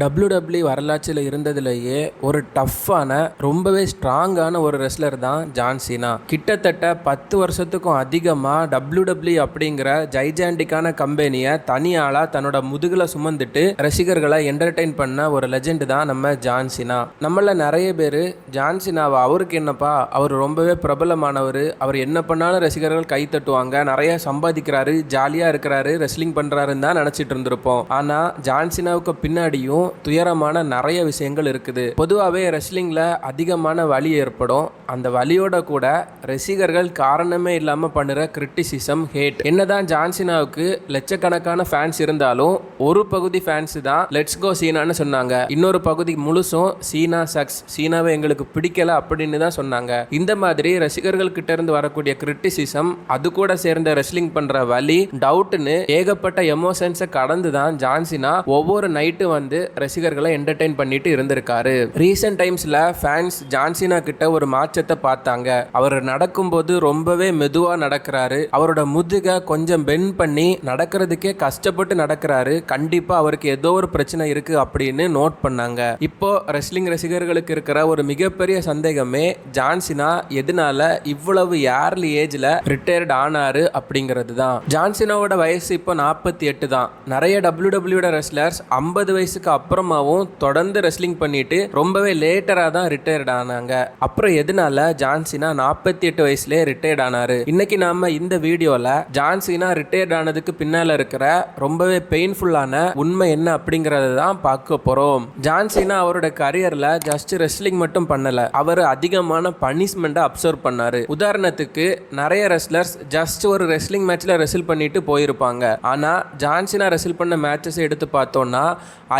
WW வரலாற்றில் இருந்ததுலேயே ஒரு டஃப்பான ரொம்பவே ஸ்ட்ராங்கான ஒரு ரெஸ்லர் தான் ஜான்சினா கிட்டத்தட்ட பத்து வருஷத்துக்கும் அதிகமாக டபிள்யூடபிள்யூ அப்படிங்கிற ஜைஜாண்டிக்கான கம்பெனியை தனியாளாக தன்னோட முதுகில் சுமந்துட்டு ரசிகர்களை என்டர்டெயின் பண்ண ஒரு லெஜெண்ட் தான் நம்ம ஜான்சினா நம்மள நிறைய பேர் ஜான்சினாவை அவருக்கு என்னப்பா அவர் ரொம்பவே பிரபலமானவர் அவர் என்ன பண்ணாலும் ரசிகர்கள் கை தட்டுவாங்க நிறைய சம்பாதிக்கிறாரு ஜாலியாக இருக்கிறாரு ரெஸ்லிங் பண்ணுறாருன்னு தான் நினச்சிட்டு இருந்திருப்போம். ஆனால் ஜான்சினாவுக்கு பின்னாடியும் பின்னாடியும் துயரமான நிறைய விஷயங்கள் இருக்குது. பொதுவாகவே ரெஸ்லிங்கில் அதிகமான வலி ஏற்படும். அந்த வலியோட கூட ரசிகர்கள் காரணமே இல்லாமல் பண்ணுற கிரிட்டிசிசம் ஹேட் என்னதான் ஜான்சினாவுக்கு லட்சக்கணக்கான ஃபேன்ஸ் இருந்தாலும் ஒரு பகுதி ஃபேன்ஸ் தான் லெட்ஸ் கோ சீனான்னு சொன்னாங்க. இன்னொரு பகுதி முழுசும் சீனா சக்ஸ் சீனாவை எங்களுக்கு பிடிக்கல அப்படின்னு தான் சொன்னாங்க. இந்த மாதிரி ரசிகர்கள் கிட்ட இருந்து வரக்கூடிய கிரிட்டிசிசம் அது கூட சேர்ந்த ரெஸ்லிங் பண்ற வலி டவுட்னு ஏகப்பட்ட எமோஷன்ஸை கடந்து தான் ஜான்சினா ஒவ்வொரு நைட்டு வந்து ரசிகர்களை என்டர்டைன் பண்ணிட்டு இருந்திருக்காரு. ரீசெண்ட் டைம்ஸ்ல ஃபேன்ஸ் ஜான்சினா கிட்ட ஒரு மாற்றத்தை பார்த்தாங்க. அவர் நடக்கும்போது ரொம்பவே மெதுவா நடக்கிறாரு. அவரோட முதுக கொஞ்சம் பென் பண்ணி நடக்கிறதுக்கே கஷ்டப்பட்டு நடக்கிறாரு. கண்டிப்பா அவருக்கு ஏதோ ஒரு பிரச்சனை இருக்கு அப்படின்னு நோட் பண்ணாங்க. இப்போ ரெஸ்லிங் ரசிகர்களுக்கு இருக்கிற ஒரு மிகப்பெரிய சந்தேகமே ஜான்சினா எதனால இவ்வளவு ஏர்லி ஏஜ்ல ரிட்டையர்ட் ஆனாரு அப்படிங்கிறது தான். ஜான்சினாவோட வயசு இப்போ நாற்பத்தி எட்டு தான். நிறைய டபிள்யூ டபிள்யூட ரெஸ்லர்ஸ் ஐம்பது வயசுக்கு அப்புறமாவும் தொடர்ந்து ரெஸ்லிங் பண்ணிட்டு ரொம்பவே லேட்டராக தான் ரிட்டையர்ட் ஆனாங்க. அப்புறம் எதனால ஜான்சினா நாற்பத்தி எட்டு வயசுலேயே ரிட்டையர்ட் ஆனாரு? இன்னைக்கு நாம இந்த வீடியோவில் ஜான்சினா ரிட்டையர்ட் ஆனதுக்கு பின்னால் இருக்கிற ரொம்பவே பெயின்ஃபுல்லான உண்மை என்ன அப்படிங்கிறத தான் பார்க்க போகிறோம் ஜான்சினா அவரோட கரியரில் ஜஸ்ட் ரெஸ்லிங் மட்டும் பண்ணல அவர் அதிகமான பனிஷ்மெண்ட்டை அப்சர்வ் பண்ணாரு. உதாரணத்துக்கு நிறைய ரெஸ்லர்ஸ் ஜஸ்ட் ஒரு ரெஸ்லிங் மேட்ச்சில் ரெசில் பண்ணிட்டு போயிருப்பாங்க. ஆனால் ஜான்சினா ரெசில் பண்ண மேட்சஸ் எடுத்து பார்த்தோம்னா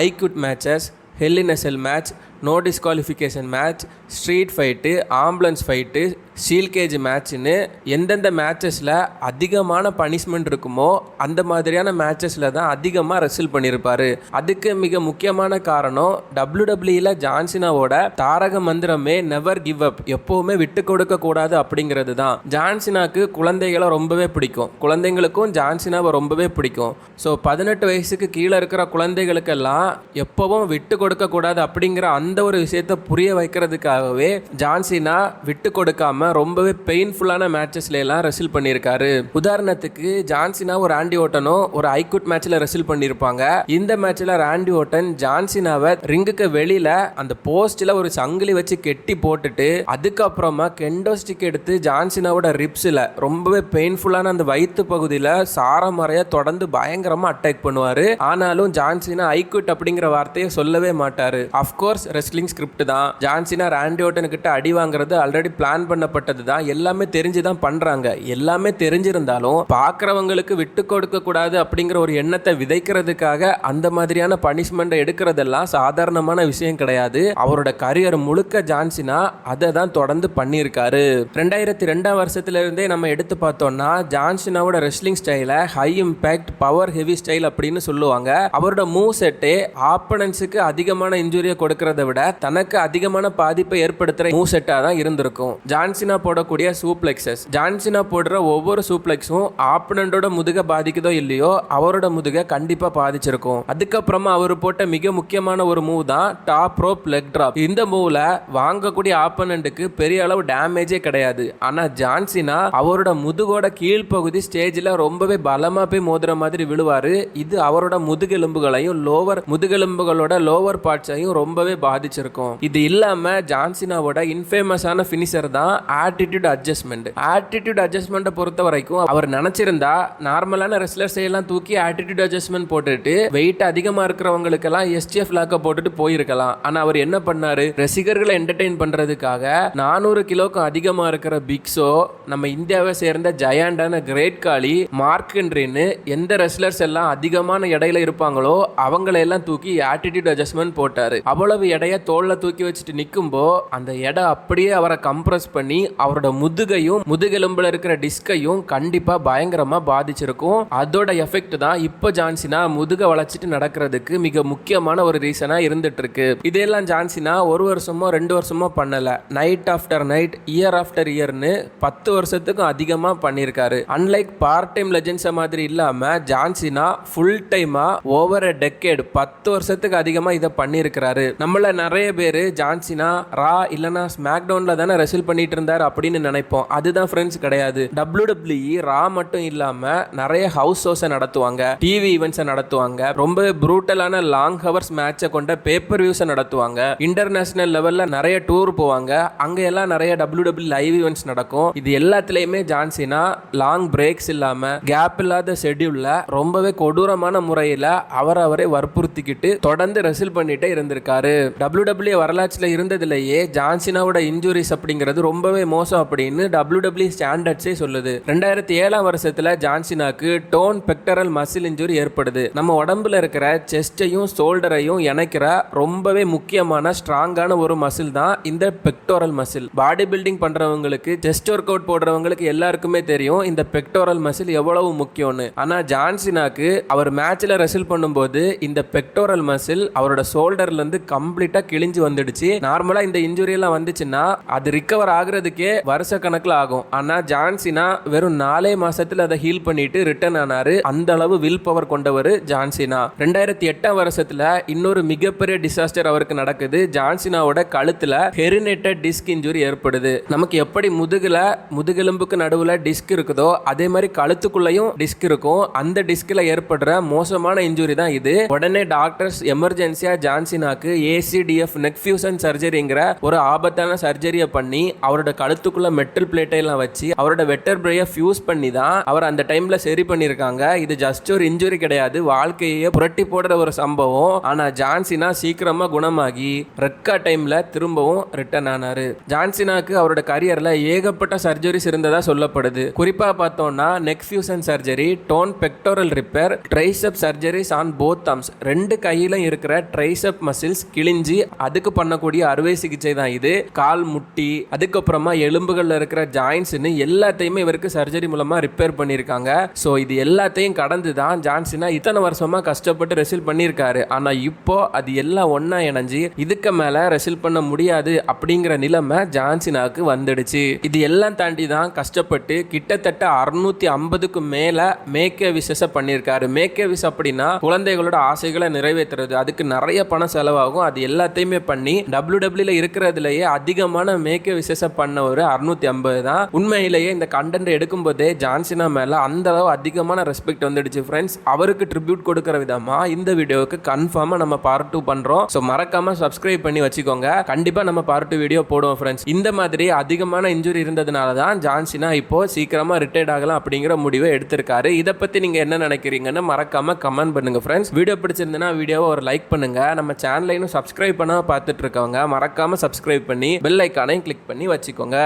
ஐக்யூட் matches hell in a cell match no disqualification match street fight ambulance fight steel மேட்ச்னு எந்தெந்த மேட்சஸில் அதிகமான பனிஷ்மெண்ட் இருக்குமோ அந்த மாதிரியான மேட்சஸில் தான் அதிகமாக ரெசில் பண்ணியிருப்பார். அதுக்கு மிக முக்கியமான காரணம் டபிள்யூ டபிள்யூயில் ஜான்சினாவோட தாரக மந்திரமே நெவர் கிவ் அப் எப்போவுமே விட்டு கொடுக்க கூடாது அப்படிங்கிறது தான். ஜான்சினாக்கு குழந்தைகளை ரொம்பவே பிடிக்கும். குழந்தைங்களுக்கும் ஜான்சினாவை ரொம்பவே பிடிக்கும். ஸோ பதினெட்டு வயசுக்கு கீழே இருக்கிற குழந்தைகளுக்கெல்லாம் எப்போவும் விட்டு கொடுக்க கூடாது அப்படிங்கிற அந்த அந்த ஒரு விஷயத்தை புரிய வைக்கிறதுக்காகவே ஜான்சினா விட்டு கொடுக்காம ரொம்பவே பெயின்ஃபுல்லான மேட்சஸ்ல எல்லாம் ரெசில் பண்ணியிருக்காரு. உதாரணத்துக்கு ஜான்சினா ஒரு ஆண்டி ஓட்டனோ ஒரு ஐகுட் மேட்ச்ல ரெசில் பண்ணியிருப்பாங்க. இந்த மேட்ச்ல ராண்டி ஓட்டன் ஜான்சினாவை ரிங்குக்கு வெளியில அந்த போஸ்ட்ல ஒரு சங்கிலி வச்சு கெட்டி போட்டுட்டு அதுக்கப்புறமா கெண்டோ ஸ்டிக் எடுத்து ஜான்சினாவோட ரிப்ஸ்ல ரொம்பவே பெயின்ஃபுல்லான அந்த வயிற்று பகுதியில் சாரமறைய தொடர்ந்து பயங்கரமா அட்டாக் பண்ணுவாரு. ஆனாலும் ஜான்சினா ஐகுட் அப்படிங்கிற வார்த்தையை சொல்லவே மாட்டாரு. அஃப்கோர்ஸ் ரெஸ்லிங் ஸ்கிரிப்ட் தான். ஜான்சினா ராண்டி ஓட்டன் கிட்ட அடி வாங்குறது ஆல்ரெடி பிளான் பண்ணப்பட்டது தான். எல்லாமே தெரிஞ்சு தான் பண்றாங்க. எல்லாமே தெரிஞ்சிருந்தாலும் பார்க்குறவங்களுக்கு விட்டு கொடுக்க கூடாது அப்படிங்கிற ஒரு எண்ணத்தை விதைக்கிறதுக்காக அந்த மாதிரியான பனிஷ்மெண்ட் எடுக்கிறதெல்லாம் சாதாரணமான விஷயம் கிடையாது. அவரோட கரியர் முழுக்க ஜான்சினா அதை தான் தொடர்ந்து பண்ணியிருக்காரு. ரெண்டாயிரத்தி ரெண்டாம் வருஷத்துல இருந்தே நம்ம எடுத்து பார்த்தோம்னா ஜான்சினாவோட ரெஸ்லிங் ஸ்டைலை high impact power heavy style அப்படின்னு சொல்லுவாங்க. அவரோட மூவ் செட்டே ஆப்பனன்ஸுக்கு அதிகமான இன்ஜுரியை கொடுக்கறத விட தனக்கு அதிகமான பாதிப்பை ஏற்படுத்துகிற மூவ் செட்டாக தான் இருந்திருக்கும். ஜான்சினா போடக்கூடிய சூப்ளெக்ஸஸ் ஜான்சினா போடுற ஒவ்வொரு சூப்ளெக்ஸும் ஆப்பனண்டோட முதுக பாதிக்குதோ இல்லையோ அவரோட முதுக கண்டிப்பாக பாதிச்சிருக்கும். அதுக்கப்புறமா அவர் போட்ட மிக முக்கியமான ஒரு மூவ் தான் டாப் ரோப் லெக் ட்ராப். இந்த மூவ்ல வாங்கக்கூடிய ஆப்பனண்ட்டுக்கு பெரிய அளவு டேமேஜே கிடையாது. ஆனா ஜான்சினா அவரோட முதுகோட கீழ்ப்பகுதி ஸ்டேஜில் ரொம்பவே பலமா போய் மோதுற மாதிரி விழுவாரு. இது அவரோட முதுகெலும்புகளையும் லோவர் முதுகெலும்புகளோட லோவர் பார்ட்ஸையும் ரொம்பவே பாதிச்சிருக்கும். இது இல்லாம ஜான்சினாவோட இன்ஃபேமஸான ஃபினிஷர் தான் ஆட்டிடியூட் அட்ஜஸ்ட்மெண்ட் ஆட்டிடியூட் அட்ஜஸ்ட்மெண்ட்டை பொறுத்த வரைக்கும் அவர் நினைச்சிருந்தா நார்மலான ரெஸ்லர்ஸ் எல்லாம் தூக்கி ஆட்டிடியூட் அட்ஜஸ்ட்மெண்ட் போட்டுட்டு வெயிட் அதிகமா இருக்கிறவங்களுக்கெல்லாம் எஸ்டிஎஃப் லாக்க போட்டுட்டு போயிருக்கலாம். ஆனா அவர் என்ன பண்ணாரு? ரசிகர்களை என்டர்டெயின் பண்றதுக்காக நானூறு கிலோக்கும் அதிகமா இருக்கிற பிக்ஸோ நம்ம இந்தியாவை சேர்ந்த ஜயாண்டான கிரேட் காளி மார்க்ன்றின்னு எந்த ரெஸ்லர்ஸ் எல்லாம் அதிகமான இடையில இருப்பாங்களோ அவங்கள எல்லாம் தூக்கி ஆட்டிடியூட் அட்ஜஸ்ட்மெண்ட் போட்டாரு. அவ்வளவு எடையை தோளில் தூக்கி வச்சுட்டு நிற்கும்போ அந்த எடை அப்படியே அவரை கம்ப்ரஸ் பண்ணி அவரோட முதுகையும் முதுகெலும்பில் இருக்கிற டிஸ்கையும் கண்டிப்பாக பயங்கரமாக பாதிச்சிருக்கும். அதோட எஃபெக்ட் தான் இப்போ ஜான்சினா முதுகை வளைச்சிட்டு நடக்கிறதுக்கு மிக முக்கியமான ஒரு ரீசனாக இருந்துட்டு இருக்கு இதெல்லாம் ஜான்சினா ஒரு வருஷமோ ரெண்டு வருஷமோ பண்ணலை. Night after night year after இயர்னு பத்து வருஷத்துக்கும் அதிகமாக பண்ணியிருக்காரு. அன்லைக் பார்ட் டைம் லெஜெண்ட்ஸை மாதிரி இல்லாமல் ஜான்சினா ஃபுல் டைமாக ஓவர் அ டெக்கேட் பத்து வருஷத்துக்கு அதிகமாக இதை பண்ணியிருக்கிறாரு. நம்மள நிறைய பேர் ஜான்சினா ரா இல்லைனா ஸ்மாக்டவுனில் தானே ரெசில் பண்ணிட்டு இருந்தார் அப்படின்னு நினைப்போம். அதுதான் ஃப்ரெண்ட்ஸ் கிடையாது. டபிள்யூ டபிள்யூஇ ரா மட்டும் இல்லாமல் நிறைய ஹவுஸ் ஷோஸை நடத்துவாங்க. டிவி ஈவெண்ட்ஸை நடத்துவாங்க. ரொம்ப ப்ரூட்டலான லாங் ஹவர்ஸ் மேட்சை கொண்ட பேப்பர் வியூஸை நடத்துவாங்க. இன்டர்நேஷனல் லெவலில் நிறைய டூர் போவாங்க. அங்கே எல்லாம் நிறைய டபிள்யூ டபிள்யூ லைவ் ஈவெண்ட்ஸ் நடக்கும். இது எல்லாத்துலேயுமே ஜான்சினா லாங் பிரேக்ஸ் இல்லாமல் கேப் இல்லாத ஷெட்யூலில் ரொம்பவே கொடூரமான முறையில அவரை அவரே வற்புறுத்திக்கிட்டு தொடர்ந்து ரெசில் பண்ணிட்டே இருந்திருக்காரு. டபிள்யூ டபிள்யூ வரலாற்றில் இருந்ததுலேயே ஜான்சினாவோட இன்ஜுரிஸ் அப்படிங்கிறது ரொம்பவே மோசம் அப்படின்னு டபிள்யூ டபிள்யூ ஸ்டாண்டர்ட்ஸே சொல்லுது. ரெண்டாயிரத்தி ஏழாம் வருஷத்தில் ஜான்சினாக்கு டோன் பெக்டரல் மசில் இன்ஜுரி ஏற்படுது. நம்ம உடம்புல இருக்கிற செஸ்டையும் ஷோல்டரையும் இணைக்கிற ரொம்பவே முக்கியமான ஸ்ட்ராங்கான ஒரு மசில் தான் இந்த பெக்டோரல் மசில் பாடி பில்டிங் பண்ணுறவங்களுக்கு செஸ்ட் ஒர்க் அவுட் போடுறவங்களுக்கு எல்லாருக்குமே தெரியும் இந்த பெக்டோரல் மசில் எவ்வளவு முக்கியம்னு. ஆனால் ஜான்சினாக்கு அவர் மேட்ச்சில் ரெசில் பண்ணும்போது இந்த பெக்டோரல் மசில் அவரோட ஷோல்டர்லேருந்து கம்ப்ளீட் கம்ப்ளீட்டா கிழிஞ்சு வந்துடுச்சு. நார்மலா இந்த இன்ஜுரி எல்லாம் வந்துச்சுன்னா அது ரிக்கவர் ஆகுறதுக்கே வருஷ கணக்குல ஆகும். ஆனா ஜான்சினா வெறும் நாலே மாசத்துல அதை ஹீல் பண்ணிட்டு ரிட்டர்ன் ஆனாரு. அந்த அளவு வில் பவர் கொண்டவர் ஜான்சினா. ரெண்டாயிரத்தி எட்டாம் வருஷத்துல இன்னொரு மிகப்பெரிய டிசாஸ்டர் அவருக்கு நடக்குது. ஜான்சினாவோட கழுத்துல ஹெரினேட்டட் டிஸ்க் இன்ஜுரி ஏற்படுது. நமக்கு எப்படி முதுகுல முதுகெலும்புக்கு நடுவுல டிஸ்க் இருக்குதோ அதே மாதிரி கழுத்துக்குள்ளேயும் டிஸ்க் இருக்கும். அந்த டிஸ்க்ல ஏற்படுற மோசமான இன்ஜுரி தான் இது. உடனே டாக்டர்ஸ் எமர்ஜென்சியா ஜான்சினாக்கு ஏசி ஏசிடிஎஃப் நெக் ஃபியூசன் சர்ஜரிங்கிற ஒரு ஆபத்தான சர்ஜரியை பண்ணி அவரோட கழுத்துக்குள்ள மெட்டல் பிளேட்டை எல்லாம் வச்சு அவரோட வெட்டர் பிரைய ஃபியூஸ் பண்ணி தான் அவர் அந்த டைம்ல சரி பண்ணியிருக்காங்க. இது ஜஸ்ட் ஒரு இன்ஜுரி கிடையாது. வாழ்க்கையே புரட்டி போடுற ஒரு சம்பவம். ஆனா ஜான்சினா சீக்கிரமா குணமாகி ரெக்கா டைம்ல திரும்பவும் ரிட்டர்ன் ஆனாரு. ஜான்சினாக்கு அவரோட கரியர்ல ஏகப்பட்ட சர்ஜரிஸ் இருந்ததா சொல்லப்படுது. குறிப்பா பார்த்தோம்னா neck fusion surgery torn pectoral repair triceps surgeries on both thumbs ரெண்டு கையில இருக்கிற ட்ரைசப் மசில்ஸ் கிழிஞ்சி அதுக்கு பண்ணக்கூடிய அறுவை சிகிச்சை தான் இது. கால் முட்டி அதுக்கப்புறமா எலும்புகளில் இருக்கிற ஜாயின்ஸ்னு எல்லாத்தையுமே இவருக்கு சர்ஜரி மூலமாக ரிப்பேர் பண்ணியிருக்காங்க. ஸோ இது எல்லாத்தையும் கடந்து தான் ஜான்சினா இத்தனை வருஷமாக கஷ்டப்பட்டு ரெசில் பண்ணியிருக்காரு. ஆனால் இப்போ அது எல்லாம் ஒன்றா இணைஞ்சு இதுக்கு மேலே ரெசில் பண்ண முடியாது அப்படிங்கிற நிலைமை ஜான்சினாவுக்கு வந்துடுச்சு. இது எல்லாம் தாண்டி தான் கஷ்டப்பட்டு கிட்டத்தட்ட அறுநூத்தி ஐம்பதுக்கு மேலே மேக்கே விசஸ பண்ணியிருக்காரு. மேக்கே விஸ் அப்படின்னா குழந்தைகளோட ஆசைகளை நிறைவேற்றுறது. அதுக்கு நிறைய பணம் செலவாகும். அது எல்லாம் எல்லாத்தையுமே பண்ணி டபிள்யூ டபிள்யூல இருக்கிறதுலயே அதிகமான மேக்கே விசேஷம் பண்ண ஒரு அறுநூத்தி ஐம்பது தான். உண்மையிலேயே இந்த கண்டென்ட் எடுக்கும் போதே ஜான்சினா மேல அந்த அளவு அதிகமான ரெஸ்பெக்ட் வந்துடுச்சு ஃப்ரெண்ட்ஸ் அவருக்கு ட்ரிபியூட் கொடுக்குற விதமா இந்த வீடியோவுக்கு கன்ஃபார்மா நம்ம பார்ட் டூ பண்றோம். ஸோ மறக்காம சப்ஸ்கிரைப் பண்ணி வச்சுக்கோங்க. கண்டிப்பா நம்ம பார்ட் டூ வீடியோ போடுவோம் ஃப்ரெண்ட்ஸ் இந்த மாதிரி அதிகமான இன்ஜுரி இருந்ததுனால தான் ஜான்சினா இப்போ சீக்கிரமா ரிட்டையர்ட் ஆகலாம் அப்படிங்கிற முடிவை எடுத்திருக்காரு. இதை பத்தி நீங்க என்ன நினைக்கிறீங்கன்னு மறக்காம கமெண்ட் பண்ணுங்க ஃப்ரெண்ட்ஸ் வீடியோ பிடிச்சிருந்தனா வீடியோவை ஒரு லைக் பண்ணுங்க. நம்ம சேனலையும் சப்ஸ்கிரைப் சப்ஸ்கிரைப் பார்த்துட்டு இருக்கவங்க மறக்காம சப்ஸ்கிரைப் பண்ணி பெல் ஐக்கானையும் கிளிக் பண்ணி வச்சுக்கோங்க.